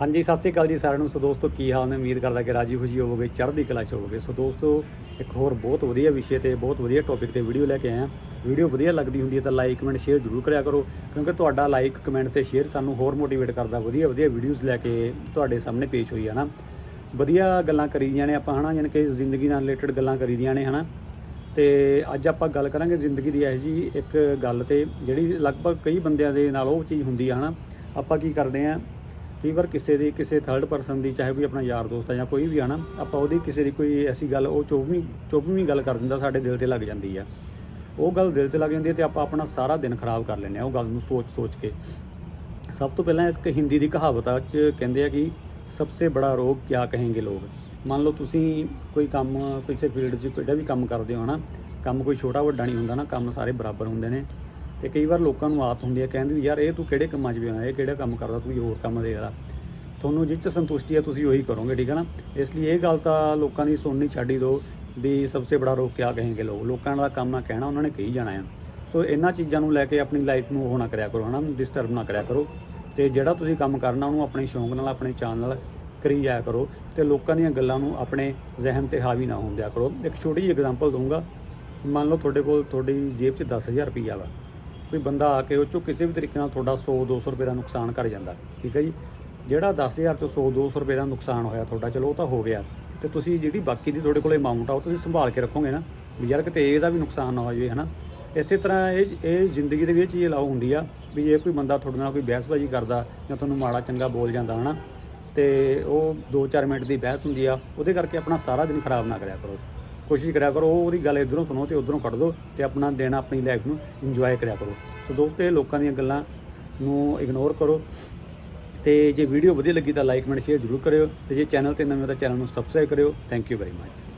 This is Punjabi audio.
ਹਾਂਜੀ, ਸਤਿ ਸ੍ਰੀ ਅਕਾਲ ਜੀ ਸਾਰਿਆਂ ਨੂੰ। ਸੋ ਦੋਸਤੋ, ਕੀ ਹਾਲ ਨੇ? ਉਮੀਦ ਕਰਦਾ ਕਿ ਰਾਜੀ ਖੁਸ਼ੀ ਹੋਵੋਗੇ, ਚੜ੍ਹਦੀ ਕਲਾ ਚ ਹੋਵੋਗੇ। ਸੋ ਦੋਸਤੋ, ਇੱਕ ਹੋਰ ਬਹੁਤ ਵਧੀਆ ਵਿਸ਼ੇ ਤੇ, ਬਹੁਤ ਵਧੀਆ ਟੌਪਿਕ ਤੇ ਵੀਡੀਓ ਲੈ ਕੇ ਆਇਆ ਵੀਡੀਓ ਵਧੀਆ ਲੱਗਦੀ ਹੁੰਦੀ ਹੈ ਤਾਂ ਲਾਈਕ ਕਮੈਂਟ ਸ਼ੇਅਰ ਜ਼ਰੂਰ ਕਰਿਆ ਕਰੋ। ਕਿਉਂਕਿ ਤੁਹਾਡਾ ਲਾਈਕ ਕਮੈਂਟ ਤੇ ਸ਼ੇਅਰ ਸਾਨੂੰ ਹੋਰ ਮੋਟੀਵੇਟ ਕਰਦਾ, ਵਧੀਆ ਵਧੀਆ ਵੀਡੀਓਜ਼ ਲੈ ਕੇ ਤੁਹਾਡੇ ਸਾਹਮਣੇ ਪੇਸ਼ ਹੋਈ ਹੈ ਨਾ। ਵਧੀਆ ਗੱਲਾਂ ਕਰੀ ਦੀਆਂ ਨੇ ਆਪਾਂ, ਹਨਾ? ਯਾਨੀ ਕਿ ਜ਼ਿੰਦਗੀ ਨਾਲ ਰਿਲੇਟਡ ਗੱਲਾਂ ਕਰੀ ਦੀਆਂ ਨੇ, ਹਨਾ? ਤੇ ਅੱਜ ਆਪਾਂ ਗੱਲ ਕਰਾਂਗੇ ਜ਼ਿੰਦਗੀ ਦੀ। ਇਹ ਜੀ ਇੱਕ ਗੱਲ ਤੇ, ਜਿਹੜੀ ਲਗਭਗ ਕਈ ਬੰਦਿਆਂ ਦੇ ਨਾਲ ਉਹ ਚੀਜ਼ ਹੁੰਦੀ ਆ, ਹਨਾ? ਆਪਾਂ ਕੀ ਕਰਦੇ ਆ ਕਈ ਵਾਰ ਕਿਸੇ ਦੀ, ਕਿਸੇ ਥਰਡ ਪਰਸਨ ਦੀ, ਚਾਹੇ ਕੋਈ ਆਪਣਾ ਯਾਰ ਦੋਸਤ ਆ ਜਾਂ ਕੋਈ ਵੀ ਆ ਨਾ, ਆਪਾਂ ਉਹਦੀ ਕਿਸੇ ਦੀ ਕੋਈ ਐਸੀ ਗੱਲ, ਉਹ ਚੋਬਵੀਂ ਚੋਬਵੀਂ ਗੱਲ ਕਰ ਦਿੰਦਾ, ਸਾਡੇ ਦਿਲ ਤੇ ਲੱਗ ਜਾਂਦੀ ਆ। ਉਹ ਗੱਲ ਦਿਲ ਤੇ ਲੱਗ ਜਾਂਦੀ ਹੈ ਤੇ ਆਪਾਂ ਆਪਣਾ ਸਾਰਾ ਦਿਨ ਖਰਾਬ ਕਰ ਲੈਂਦੇ ਆ ਉਹ ਗੱਲ ਨੂੰ ਸੋਚ ਸੋਚ ਕੇ। ਸਭ ਤੋਂ ਪਹਿਲਾਂ ਇੱਕ ਹਿੰਦੀ ਦੀ ਕਹਾਵਤ ਆ, ਚ ਕਹਿੰਦੇ ਆ ਕਿ ਸਭ ਸਭਸੇ ਬੜਾ ਰੋਗ ਕਿਆ ਕਹੇਂਗੇ ਲੋਕ? ਮੰਨ ਲਓ ਤੁਸੀਂ ਕੋਈ ਕੰਮ, ਕਿਸੇ ਫੀਲਡ 'ਚ ਕਿਹੜਾ ਵੀ ਕੰਮ ਕਰਦੇ ਹੋ ਨਾ, ਕੰਮ ਕੋਈ ਛੋਟਾ ਵੱਡਾ ਨਹੀਂ ਹੁੰਦਾ ਨਾ, ਕੰਮ ਸਾਰੇ ਬਰਾਬਰ ਹੁੰਦੇ ਨੇ। ਤੇ ਕਈ ਵਾਰ ਲੋਕਾਂ ਨੂੰ ਆਦਤ ਹੁੰਦੀ ਹੈ, ਕਹਿੰਦੇ ਵੀ ਯਾਰ ਇਹ ਤੂੰ ਕਿਹੜੇ ਕੰਮਾਂ 'ਚ ਵੀ ਆਇਆ, ਇਹ ਕਿਹੜਾ ਕੰਮ ਕਰਦਾ, ਤੂੰ ਹੋਰ ਕੰਮ ਦੇਖਦਾ ਤੁਹਾਨੂੰ ਜਿਸ 'ਚ ਸੰਤੁਸ਼ਟੀ ਹੈ, ਤੁਸੀਂ ਉਹੀ ਕਰੋਗੇ, ਠੀਕ ਹੈ ਨਾ? ਇਸ ਲਈ ਇਹ ਗੱਲ ਤਾਂ ਲੋਕਾਂ ਦੀ ਸੁਣਨੀ ਛੱਡੀ ਹੀ ਦਿਓ ਵੀ ਸਭਸੇ ਬੜਾ ਰੋਗ ਕਿਆ ਕਹੇਂਗੇ ਲੋਕ। ਲੋਕਾਂ ਦਾ ਕੰਮ ਆ ਕਹਿਣਾ, ਉਹਨਾਂ ਨੇ ਕਹੀ ਜਾਣਾ ਆ। ਸੋ ਇਹਨਾਂ ਚੀਜ਼ਾਂ ਨੂੰ ਲੈ ਕੇ ਆਪਣੀ ਲਾਈਫ ਨੂੰ ਉਹ ਨਾ ਕਰਿਆ ਕਰੋ, ਹਨਾ? ਡਿਸਟਰਬ ਨਾ ਕਰਿਆ ਕਰੋ। ਤੇ ਜਿਹੜਾ ਤੁਸੀਂ ਕੰਮ ਕਰਨਾ, ਉਹਨੂੰ ਆਪਣੇ ਸ਼ੌਂਕ ਨਾਲ, ਆਪਣੇ ਚਾਅ ਨਾਲ ਕਰੀ ਜਾਇਆ ਕਰੋ ਤੇ ਲੋਕਾਂ ਦੀਆਂ ਗੱਲਾਂ ਨੂੰ ਆਪਣੇ ਜ਼ਿਹਨ ਤੇ ਹਾਵੀ ਨਾ ਹੋਣ ਦਿਆ ਕਰੋ। ਇੱਕ ਛੋਟੀ ਜਿਹੀ ਐਗਜ਼ਾਮਪਲ ਦਊਂਗਾ। ਮੰਨ ਲਓ ਤੁਹਾਡੇ ਕੋਲ ਤੁਹਾਡੀ ਜੇਬ 'ਚ 10000 ਰੁਪਈਆ ਵਾ। ਕੋਈ ਬੰਦਾ ਆ ਕੇ ਉਹ ਚੋਂ ਕਿਸੇ ਵੀ ਤਰੀਕੇ ਨਾਲ ਤੁਹਾਡਾ 100 200 ਰੁਪਏ ਦਾ ਨੁਕਸਾਨ ਕਰ ਜਾਂਦਾ। ਠੀਕ ਹੈ ਜੀ? ਜਿਹੜਾ 10000 ਚੋਂ 100 200 ਰੁਪਏ ਦਾ ਨੁਕਸਾਨ ਹੋਇਆ ਤੁਹਾਡਾ, ਚਲੋ ਉਹ ਤਾਂ ਹੋ ਗਿਆ। ਤੇ ਤੁਸੀਂ ਜਿਹੜੀ ਬਾਕੀ ਦੀ ਤੁਹਾਡੇ ਕੋਲ ਅਮਾਉਂਟ ਆ, ਉਹ ਤੁਸੀਂ ਸੰਭਾਲ ਕੇ ਰੱਖੋਗੇ ਨਾ। ਵੀ ਯਾਰ ਕਿਤੇ ਇਹਦਾ ਵੀ ਨੁਕਸਾਨ ਨਾ ਹੋ ਜਾਵੇ, ਹਨਾ? ਇਸੇ ਤਰ੍ਹਾਂ ਇਹ ਇਹ ਜ਼ਿੰਦਗੀ ਦੇ ਵਿੱਚ ਇਹ ਲਾਉ ਹੁੰਦੀ ਆ ਵੀ ਜੇ ਕੋਈ ਬੰਦਾ ਤੁਹਾਡੇ ਨਾਲ ਕੋਈ ਬਹਿਸਬਾਜ਼ੀ ਕਰਦਾ ਜਾਂ ਤੁਹਾਨੂੰ ਮਾੜਾ ਚੰਗਾ ਬੋਲ ਜਾਂਦਾ, ਹਨਾ? ਤੇ ਉਹ 2-4 ਮਿੰਟ ਦੀ ਬਹਿਸ ਹੁੰਦੀ ਆ, ਉਹਦੇ ਕਰਕੇ ਆਪਣਾ ਸਾਰਾ ਦਿਨ ਖਰਾਬ ਨਾ ਕਰਿਆ ਕਰੋ। ਕੋਸ਼ਿਸ਼ ਕਰਿਆ ਕਰੋ, ਉਹਦੀ ਗੱਲ ਇਧਰੋਂ ਸੁਣੋ ਤੇ ਉਧਰੋਂ ਕੱਢ ਦਿਓ ਤੇ ਆਪਣਾ ਦਿਨ ਆਪਣੀ ਲਾਈਫ ਨੂੰ ਇੰਜੋਏ ਕਰਿਆ ਕਰੋ। ਸੋ ਦੋਸਤੋ, ਇਹ ਲੋਕਾਂ ਦੀਆਂ ਗੱਲਾਂ ਨੂੰ ਇਗਨੋਰ ਕਰੋ ਤੇ ਜੇ ਵੀਡੀਓ ਵਧੀਆ ਲੱਗੀ ਤਾਂ ਲਾਈਕ ਕਮੈਂਟ ਸ਼ੇਅਰ ਜ਼ਰੂਰ ਕਰਿਓ ਤੇ ਜੇ ਚੈਨਲ ਤੇ ਨਵੇਂ ਹੋ ਤਾਂ ਚੈਨਲ ਨੂੰ ਸਬਸਕ੍ਰਾਈਬ ਕਰਿਓ। Thank you very much